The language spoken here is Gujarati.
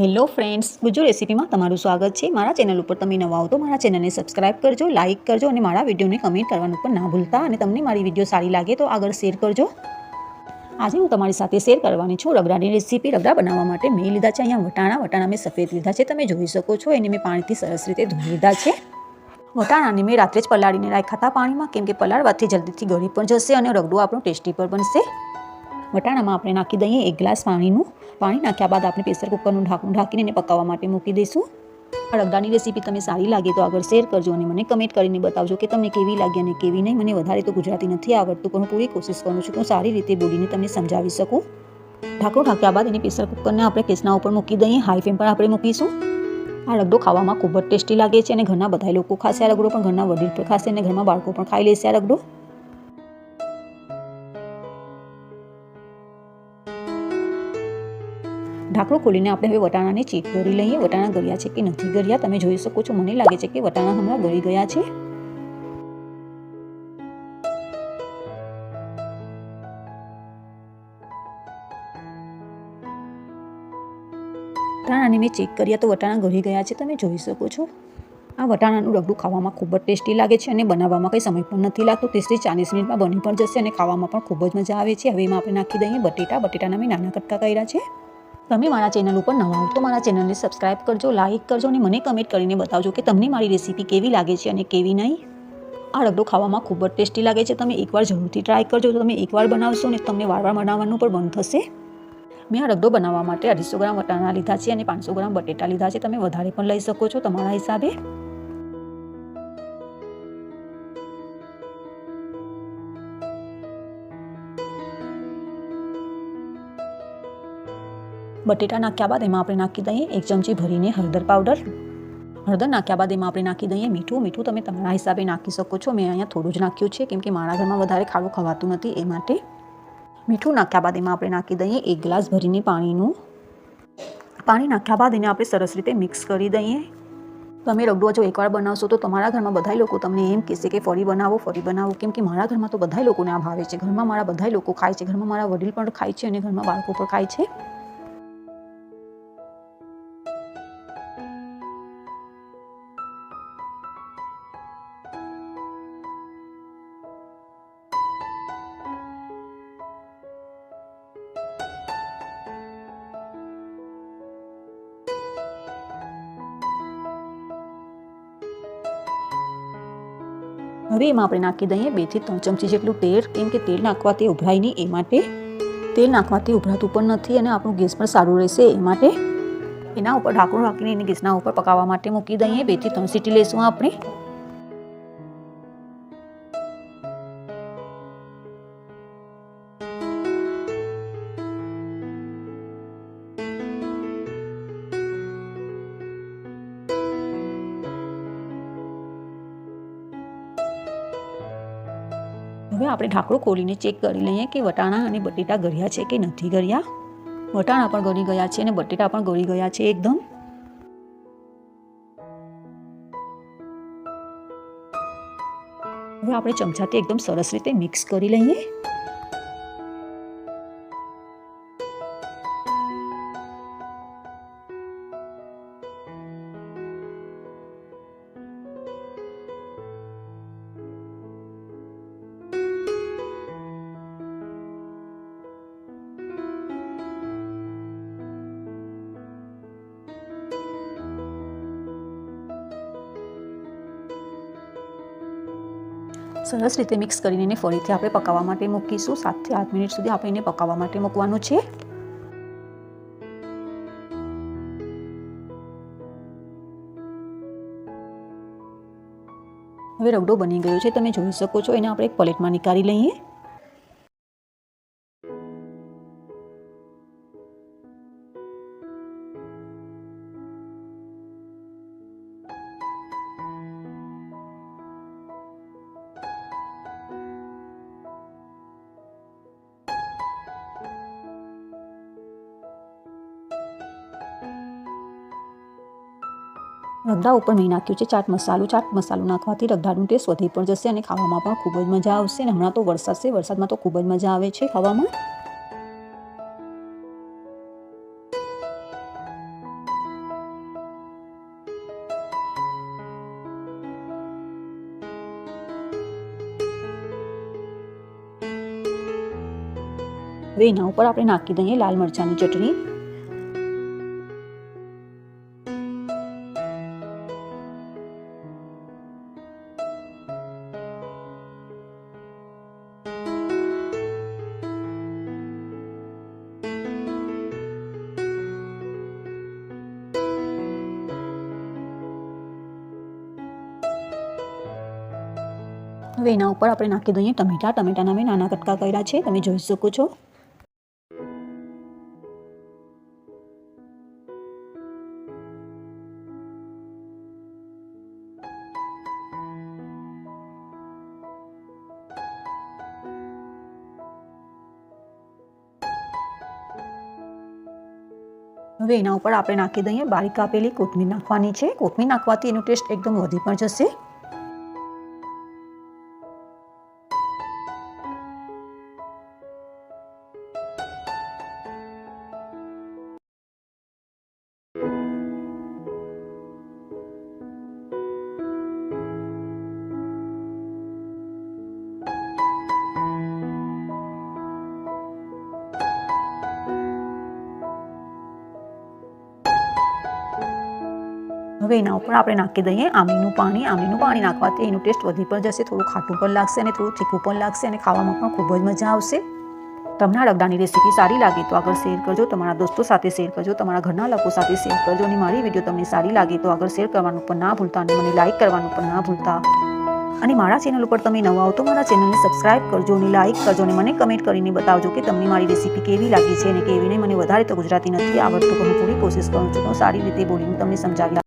હેલો ફ્રેન્ડ્સ ગુજુ રેસીપીમાં તમારું સ્વાગત છે. મારા ચેનલ ઉપર તમે નવા આવો તો મારા ચેનલને સબસ્ક્રાઇબ કરજો, લાઇક કરજો અને મારા વિડીયોને કમેન્ટ કરવાનું પણ ના ભૂલતા. અને તમને મારી વીડિયો સારી લાગે તો આગળ શેર કરજો. આજે હું તમારી સાથે શેર કરવાની છું રગડાની રેસીપી. રગડા બનાવવા માટે મેં લીધા છે અહીંયા વટાણા. વટાણા મેં સફેદ લીધા છે. તમે જોઈ શકો છો, એને મેં પાણીથી સરસ રીતે ધોઈ લીધા છે. વટાણાને મેં રાત્રે જ પલાળીને રાખ્યા હતા પાણીમાં, કેમ કે પલાળવાથી જલ્દીથી ગળી પણ જશે અને રગડો આપણો ટેસ્ટી પણ બનશે. વટાણામાં આપણે નાખી દઈએ એક ગ્લાસ પાણીનું પાણી નાખ્યા બાદ આપણે પ્રેશર કુકરનું ઢાંકણું ઢાંકીને એને પકાવવા માટે મૂકી દઈશું. આ રગડાની રેસીપી તમે સારી લાગે તો આગળ શેર કરજો અને મને કમેન્ટ કરીને બતાવજો કે તમને કેવી લાગી અને કેવી નહીં. મને વધારે તો ગુજરાતી નથી આવડતું, પણ હું પૂરી કોશિશ કરું છું કે હું સારી રીતે બોલીને તમને સમજાવી શકું. ઢાંકણું ઢાંક્યા બાદ એની પ્રેશર કુકરને આપણે કેસના ઉપર મૂકી દઈએ. હાઈ ફ્લેમ પર આપણે મૂકીશું. આ રગડો ખાવામાં ખૂબ જ ટેસ્ટી લાગે છે અને ઘરના બધા લોકો ખાશે આ રગડો પણ ઘરના વડીલ પણ ખાશે અને ઘરમાં બાળકો પણ ખાઈ લેશે આ રગડો ઢાંકણું ખોલીને આપણે હવે વટાણાને ચેક કરી લઈએ. વટાણા ગળ્યા છે કે નથી ગળ્યા? તમે જોઈ શકો છો. મને લાગે છે કે વટાણા હમણાં ગળી ગયા છે. વટાણાને મેં ચેક કર્યા તો વટાણા ગળી ગયા છે. તમે જોઈ શકો છો. આ વટાણાનું રગડું ખાવામાં ખૂબ જ ટેસ્ટી લાગે છે અને બનાવવામાં કંઈ સમય પણ નથી લાગતો. ત્રીસથી ચાલીસ મિનિટમાં બની પણ જશે અને ખાવામાં પણ ખૂબ જ મજા આવે છે. હવે એમાં આપણે નાખી દઈએ બટેટા. બટેટાના મેં નાના કટકા કર્યા છે. તમે મારા ચેનલ ઉપર નવા હો તો મારા ચેનલને સબસ્ક્રાઇબ કરજો લાઇક કરજો અને મને કમેન્ટ કરીને બતાવજો કે તમને મારી રેસીપી કેવી લાગે છે અને કેવી નહીં. આ રગડો ખાવામાં ખૂબ જ ટેસ્ટી લાગે છે. તમે એકવાર જરૂરથી ટ્રાય કરજો. તો તમે એકવાર બનાવશો ને તમને વારવાર બનાવવાનું પણ બંધ થશે. મેં આ રગડો બનાવવા માટે અઢીસો ગ્રામ વટાણા લીધા છે અને પાંચસો ગ્રામ બટેટા લીધા છે. તમે વધારે પણ લઈ શકો છો તમારા હિસાબે. બટેટા નાખ્યા બાદ એમાં આપણે નાખી દઈએ એક ચમચી ભરીને હળદર પાવડર. હળદર નાખ્યા બાદ એમાં આપણે નાખી દઈએ મીઠું. મીઠું તમે તમારા હિસાબે નાખી શકો છો. મેં અહીંયા થોડું જ નાખ્યું છે, કેમ કે મારા ઘરમાં વધારે ખાડું ખવાતું નથી એ માટે. મીઠું નાખ્યા બાદ એમાં આપણે નાખી દઈએ એક ગ્લાસ ભરીને પાણીનું. પાણી નાખ્યા બાદ એને આપણે સરસ રીતે મિક્સ કરી દઈએ. તમે રગડો જો એકવાર બનાવશો તો તમારા ઘરમાં બધા લોકો તમને એમ કહેશે કે ફરી બનાવો ફરી બનાવો. કેમ કે મારા ઘરમાં તો બધા લોકોને આ ભાવે છે. ઘરમાં મારા બધા લોકો ખાય છે. ઘરમાં મારા વડીલ પણ ખાય છે અને ઘરમાં બાળકો પણ ખાય છે. હવે એમાં આપણે નાખી દઈએ બેથી ત્રણ ચમચી જેટલું તેલ, કેમ કે તેલ નાખવાથી ઉભરાય નહીં, એ માટે તેલ નાખવાથી ઉભરાતું પણ નથી અને આપણું ગેસ પણ સારું રહેશે, એ માટે એના ઉપર ઢાંકણું રાખીને એને ગેસના ઉપર પકાવવા માટે મૂકી દઈએ. બેથી ત્રણ સીટી લઈશું આપણે. હવે આપણે ઢાંકણું ખોલીને ચેક કરી લઈએ કે વટાણા અને બટેટા ગળ્યા છે કે નથી ગળ્યા. વટાણા પણ ગળી ગયા છે અને બટેટા પણ ગળી ગયા છે એકદમ. હવે આપણે ચમચાથી એકદમ સરસ રીતે મિક્સ કરી લઈએ. સરસ રીતે મિક્સ કરીને એને ફરીથી આપણે પકાવવા માટે મૂકીશું. સાતથી આઠ મિનિટ સુધી આપણે એને પકાવવા માટે મૂકવાનું છે. હવે રગડો બની ગયો છે. તમે જોઈ શકો છો, એને આપણે એક પ્લેટમાં નીકાળી લઈએ. રગડા ઉપર મેં નાખ્યું છે. ચાટ મસાલો ચાટ મસાલો નાખવાથી રગડાનું ટેસ્ટ વધી પણ જશે અને ખાવામાં પણ ખૂબ જ મજા આવશે. અને હમણાં તો વરસાદ છે. વરસાદમાં તો ખૂબ જ મજા આવે છે ખાવામાં. હવે એના ઉપર આપણે નાખી દઈએ લાલ મરચાંની ચટણી. હવે એના ઉપર આપણે નાખી દઈએ ટમેટા. ટમેટાના મેં નાના કટકા કર્યા છે. તમે જોઈ શકો છો. હવે એના ઉપર આપણે નાખી દઈએ બારીક કાપેલી કોથમીર નાખવાની છે. કોથમીર નાખવાથી એનો ટેસ્ટ એકદમ વધી પણ જશે. હવે એના ઉપર આપણે નાખી દઈએ આમીનું પાણી. આમીનું પાણી નાખવાથી એનું ટેસ્ટ વધી પણ જશે, થોડું ખાટું પણ લાગશે અને થોડું તીખું પણ લાગશે અને ખાવામાં પણ ખૂબ જ મજા આવશે. તમને આ રગડાની રેસીપી સારી લાગે તો આગળ શેર કરજો, તમારા દોસ્તો સાથે શેર કરજો, તમારા ઘરના લોકો સાથે શેર કરજો અને મારી વીડિયો તમને સારી લાગે તો આગળ શેર કરવાનું પણ ના ભૂલતા અને મને લાઇક કરવાનું પણ ના ભૂલતા. અને મારા ચેનલ ઉપર તમે નવા આવો તો મારા ચેનલને સબસ્ક્રાઇબ કરજો અને લાઇક કરજો અને મને કમેન્ટ કરીને બતાવજો કે તમને મારી રેસીપી કેવી લાગી છે અને કેવી નહીં મને વધારે તો ગુજરાતી નથી આવડતું પણ હું પૂરી કોશિશ કરું છું તો સારી રીતે બોલીને તમને સમજાવી